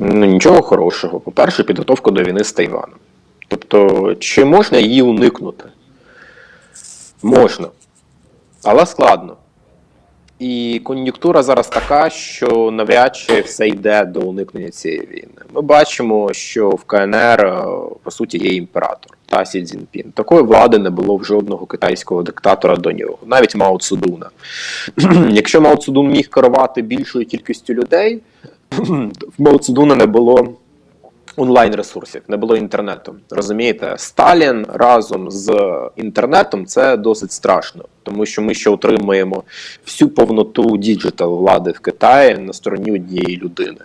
Ну, нічого хорошого. По-перше, підготовка до війни з Тайваном. Тобто, чи можна її уникнути? Можна. Але складно. І кон'юнктура зараз така, що навряд чи все йде до уникнення цієї війни. Ми бачимо, що в КНР е, по суті є імператор та Сі Цзіньпін. Такої влади не було в жодного китайського диктатора до нього, навіть Мао Цудуна. Якщо Мао Цудун міг керувати більшою кількістю людей, в Мао не було онлайн ресурсів, не було інтернету. Розумієте, Сталін разом з інтернетом це досить страшно, тому що ми ще отримуємо всю повноту діджитал влади в Китаї на стороні однієї людини.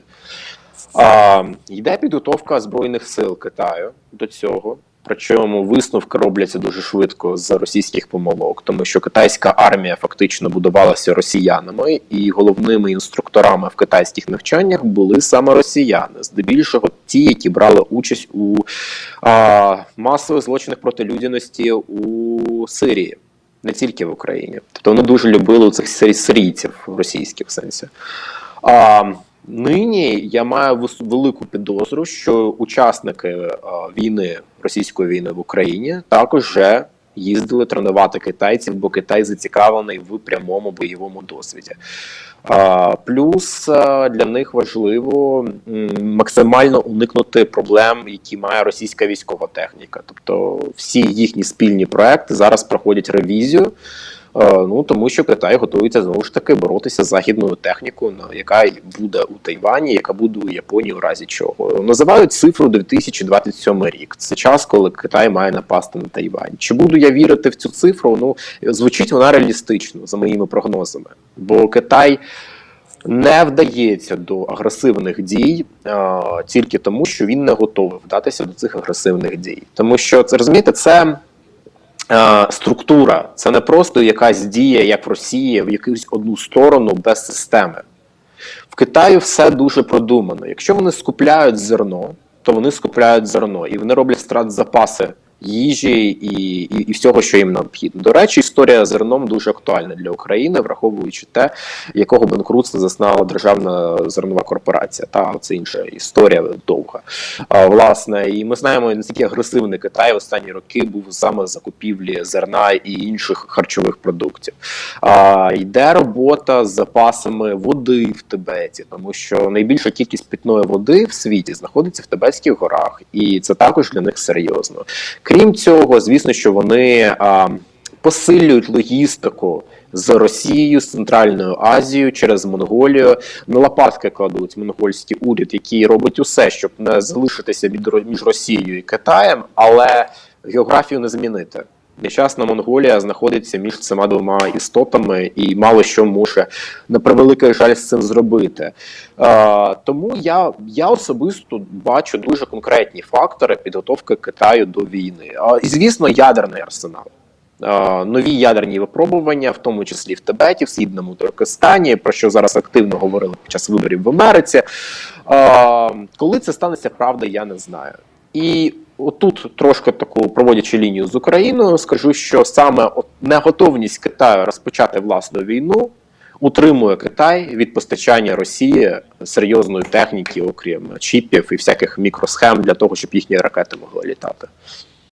А, Йде підготовка Збройних сил Китаю до цього. Причому висновки робляться дуже швидко з російських помилок, тому що китайська армія фактично будувалася росіянами, і головними інструкторами в китайських навчаннях були саме росіяни, здебільшого ті, які брали участь у а, масових злочинах проти людяності у Сирії, не тільки в Україні. Тобто вони дуже любили цих сирійців в російських сенсі. А, Нині я маю велику підозру, що учасники е, війни російської війни в Україні також вже їздили тренувати китайців, бо Китай зацікавлений в прямому бойовому досвіді. Плюс е, для них важливо максимально уникнути проблем, які має російська військова техніка. Тобто всі їхні спільні проекти зараз проходять ревізію. Е, Ну тому що Китай готується знову ж таки боротися з західною технікою, яка буде у Тайвані, яка буде у Японії у разі чого. Називають цифру 2027 рік. Це час, коли Китай має напасти на Тайвань. Чи буду я вірити в цю цифру? Ну звучить вона реалістично за моїми прогнозами, бо Китай. Не вдається до агресивних дій е, тільки тому, що він не готовий вдатися до цих агресивних дій. Тому що це розумієте, це е, структура, це не просто якась дія, як в Росії, в якусь одну сторону без системи. В Китаї все дуже продумано. Якщо вони скупляють зерно, то вони скупляють зерно і вони роблять стратзапаси їжі і, і, і всього, що їм необхідно. До речі, історія з зерном дуже актуальна для України, враховуючи те, якого банкрутства зазнала державна зернова корпорація. Та це інша історія довга. А, власне, і ми знаємо, наскільки агресивний Китай останні роки був саме закупівлі зерна і інших харчових продуктів. А, йде робота з запасами води в Тибеті, тому що найбільша кількість питної води в світі знаходиться в Тибетських горах, і це також для них серйозно. Крім цього, звісно, що вони а, посилюють логістику з Росією, з Центральною Азією через Монголію. На лопатки кладуть монгольський уряд, який робить усе, щоб не залишитися від між Росією і Китаєм, але географію не змінити. Нещасна Монголія знаходиться між цими двома істотами і мало що може на превеликий жаль з цим зробити. Е, тому я, я особисто бачу дуже конкретні фактори підготовки Китаю до війни. А, і звісно, ядерний арсенал. Е, Нові ядерні випробування, в тому числі в Тибеті, в Східному Туркестані, про що зараз активно говорили під час виборів в Америці. Е, Коли це станеться, правда, я не знаю. І отут трошки таку проводячи лінію з Україною, скажу, що саме неготовність Китаю розпочати власну війну утримує Китай від постачання Росії серйозної техніки, окрім чіпів і всяких мікросхем для того, щоб їхні ракети могли літати.